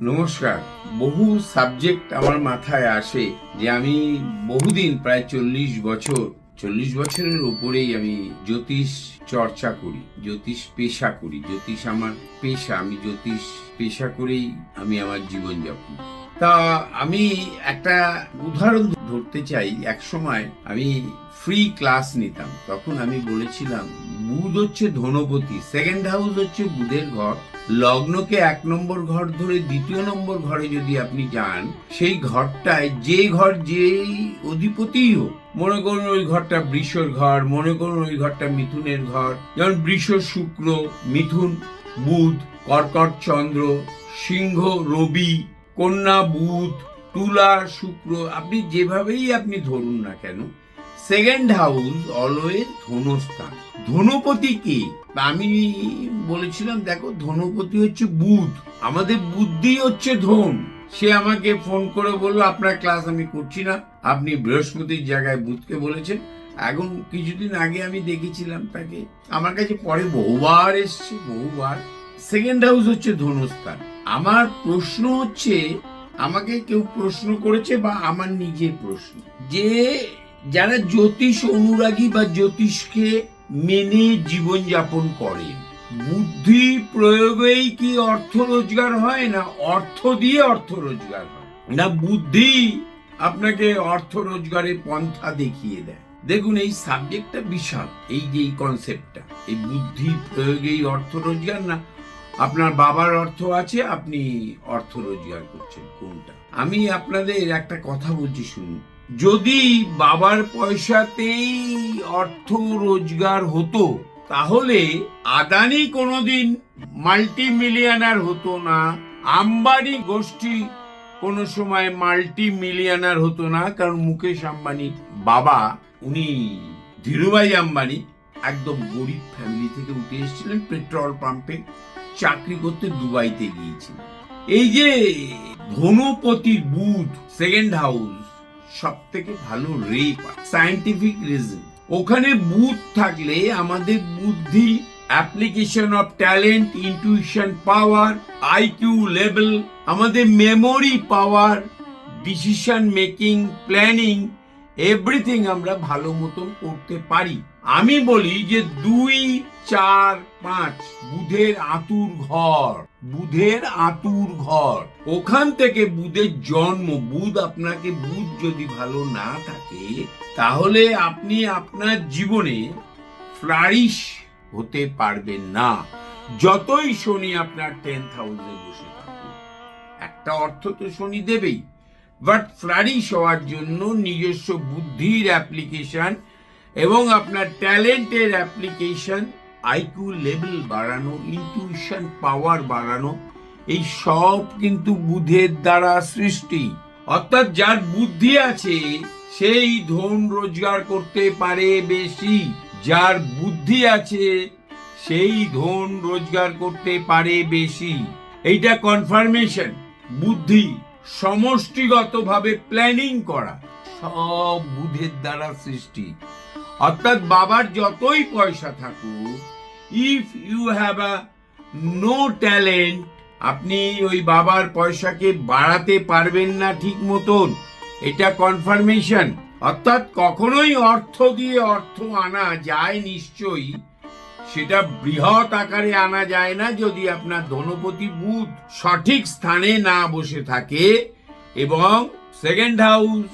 নমস্কার। বহু সাবজেক্ট আমার মাথায় আসে যে আমি বহুদিন, প্রায় চল্লিশ বছর, চল্লিশ বছরের উপরেই আমি জ্যোতিষ চর্চা করি, জ্যোতিষ পেশা করি। জ্যোতিষ আমার পেশা, আমি জ্যোতিষ পেশা করেই আমি আমার জীবনযাপন তা আমি একটা উদাহরণ ধরতে চাই, এক সময় আমি ফ্রি ক্লাস নিতাম। তখন আমি বলেছিলাম, বুধ হচ্ছে ধনপতি সেকেন্ড হাউস হচ্ছে বুধের ঘর। লগ্নকে এক নম্বর ঘর ধরে দ্বিতীয় নম্বর ঘরে যদি আপনি যান, সেই ঘরটায় যে ঘর যেই অধিপতিই হোক, মনে করুন ওই ঘরটা বৃষর ঘর, মনে করুন ওই ঘরটা মিথুনের ঘর, যেমন বৃষ, শুক্র, মিথুন, বুধ, কর্কট চন্দ্র, সিংহ, রবি, কন্যা, বুধ তুলা, শুক্র, আপনি যেভাবেই আপনি ধরুন না কেন সেকেন্ড হাউস অলওয়েজ ধনস্থান। ধনপতি কে? আমি বলেছিলাম, দেখো, ধনপতি হচ্ছে বুধ। আমাদের বুদ্ধি হচ্ছে ধন। সে আমাকে ফোন করে বলল, আপনার ক্লাস আমি করছি না। আপনি বৃহস্পতির জায়গায় বুধকে বলেছেন। এখন কিছুদিন আগে আমি দেখেছিলাম তাকে। আমার কাছে পরে বহুবার এসছে, বহুবার। সেকেন্ড হাউস হচ্ছে ধনস্থান। আমার প্রশ্ন হচ্ছে আমাকে কেউ প্রশ্ন করেছে বা আমার নিজের প্রশ্ন। যে যারা জ্যোতিষ অনুরাগী বা জ্যোতিষকে মেনে জীবন যাপন করেন বুদ্ধি প্রয়োগেই কি অর্থ রোজগার হয় না অর্থ দিয়ে অর্থ রোজগার হয়? না, বুদ্ধি আপনাকে অর্থ রোজগারের পন্থা দেখিয়ে দেয়। দেখুন, এই সাবজেক্টটা বিশাল, এই যে এই কনসেপ্টটা এই বুদ্ধি প্রয়োগেই অর্থ রোজগার না আপনার বাবার অর্থ আছে, আপনি অর্থ রোজগার করছেন, কোনটা? আমি আপনাদের একটা কথা বলছি, শুনুন। যদি বাবার পয়সাতেই অর্থ রোজগার হতো, তাহলে আদানি কোনোদিন মাল্টি মিলিয়নার হতো না, আম্বানি গোষ্ঠী কোনো সময় মাল্টি মিলিয়নার হতো না, কারণ মুকেশ আম্বানি বাবা, উনি ধীরুভাই আম্বানি, একদম গরিব ফ্যামিলি থেকে উঠে এসেছিলেন, পেট্রোল পাম্পে। চাকরি করতে দুবাইতে গিয়েছিলেন এই যে ধনপতির বুধ সেকেন্ড হাউস সব থেকে ভালো রে সায়েন্টিফিক রিজন ওখানে বুধ থাকলে আমাদের বুদ্ধি application of talent intuition power IQ level আমাদের memory power decision making planning everything আমরা ভালো মতন করতে পারি। আমি বলি যে দুই চার পাঁচ, বুধের আতুর ঘর, বুধের আতুর ঘর। ওখান থেকে বুধের জন্ম, বুধ আপনাকে, বুধ যদি ভালো না থাকে, তাহলে আপনি আপনার জীবনে ফ্লারিশ হতে পারবেন না। যতই শনি আপনার টেন্থ হাউসে বসে থাকুক, একটা অর্থ তো শনি দেবেই। বাট ফ্লারিশ হওয়ার জন্য নিজস্ব বুদ্ধির অ্যাপ্লিকেশন এবং আপনার ট্যালেন্টের অ্যাপ্লিকেশন আইকিউ লেভেল বাড়ানো ইনটিউশন পাওয়ার বাড়ানো, এই সব কিন্তু বুধের দ্বারা সৃষ্টি। অর্থাৎ যার বুদ্ধি আছে, সেই ধন রোজগার করতে পারে বেশি। যার বুদ্ধি আছে, সেই ধন রোজগার করতে পারে বেশি। এইটা কনফার্মেশন বুদ্ধি সমষ্টিগতভাবে প্ল্যানিং করা, সব বুধের দ্বারা সৃষ্টি। অর্থাৎ বাবার যতই পয়সা থাকুক if you have a no talent আপনি ওই বাবার পয়সাকে বাড়াতে পারবেন না ঠিক মতন। এটা কনফার্মেশন অর্থাৎ কখনোই অর্থ দিয়ে অর্থ আনা যায় নিশ্চয়ই। সেটা বৃহৎ আকারে আনা যায় না যদি আপনার ধনপতি বুধ সঠিক স্থানে না বসে থাকে। এবং second house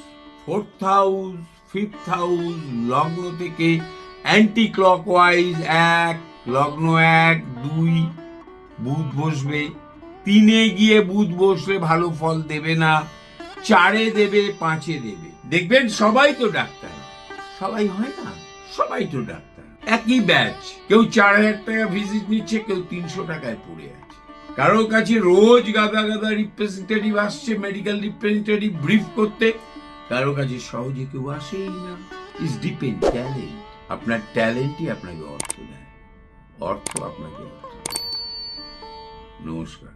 fourth house fifth house লগ্ন থেকে অ্যান্টি ক্লকওয়াইজ এক লগ্ন এক, দুই, বুধ বসবে। তিনে গিয়ে বুধ বসলে ভালো ফল দেবে না, চারে দেবে, পাঁচে দেবে। দেখবেন সবাই তো ডাক্তার। সবাই হয় না? সবাই তো ডাক্তার। একই ব্যাচ। কেউ চার হাজার টাকা ভিজিট নিচ্ছে, কেউ তিনশো টাকায় পড়ে আছে। কারোর কাছে রোজ গাদা গাদা রিপ্রেজেন্টেটিভ আসছে মেডিকেল রিপ্রেজেন্টেটিভ ব্রিফ করতে। কারও কাছে সহজে কেউ আসেই না। ইজ ডিপেন্ড ট্যালেন্ট আপনার ট্যালেন্টই আপনাকে অর্থ দেয়। অর্থ আপনাকে অর্থ নমস্কার।